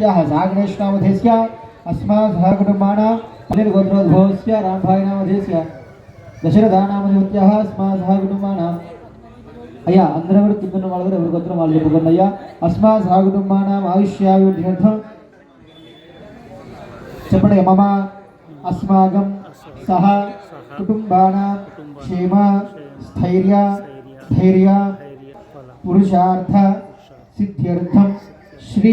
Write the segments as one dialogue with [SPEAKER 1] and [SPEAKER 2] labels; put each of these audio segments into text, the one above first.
[SPEAKER 1] సత్యాహ నాగణేశ్వనామధేశ్య అస్మాత్ సహకుటుంబాన పన్నెన్ గోత్రోద్భవస్య రాంభాయినామధేశ్య దశరథానామధిపత్య అస్మాత్ సహకుటుంబాన అయ్యా అందరూ కూడా కింద ఉన్న వాళ్ళు కూడా ఎవరి గోత్రం వాళ్ళు చెప్పుకోండి అయ్యా అస్మాత్ సహకుటుంబానం ఆయుష్యాయుర్థం చెప్పండి మమ అస్మాకం సహ కుటుంబాన క్షేమ స్థైర్య ధైర్య పురుషార్థ సిద్ధ్యర్థం श्री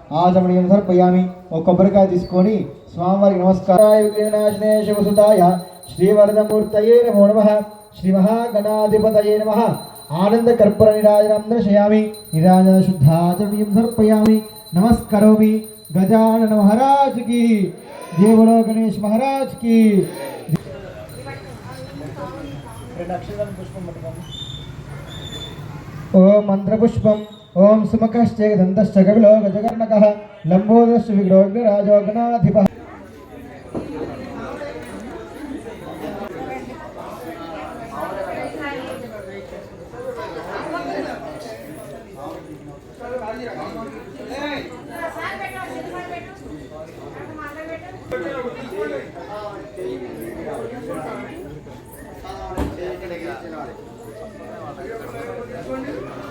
[SPEAKER 1] ఆచమణీయం సమర్పయామి. ఒక కొబ్బరికాయ తీసుకొని స్వామివారికి నమస్కారాయ శివసుతాయ శ్రీవరదమూర్తయే నమో నమః. శ్రీ మహాగణాధిపతయే నమః. ఆనంద కర్పూర నిరాజనం దర్శయామి. నిరాజన శుద్ధాచమణీయం సమర్పయామి. నమస్కరోమి. గజానన మహారాజ్కి. గణేష్ మహారాజ్కి. ఓం మంత్రపుష్పం. ఓం సుమకశ్చేదంతశ్చగలో గజగర్ణక లంబోదశ విగ్రహోగ్నిరాజోగ్నాధిప Thank you.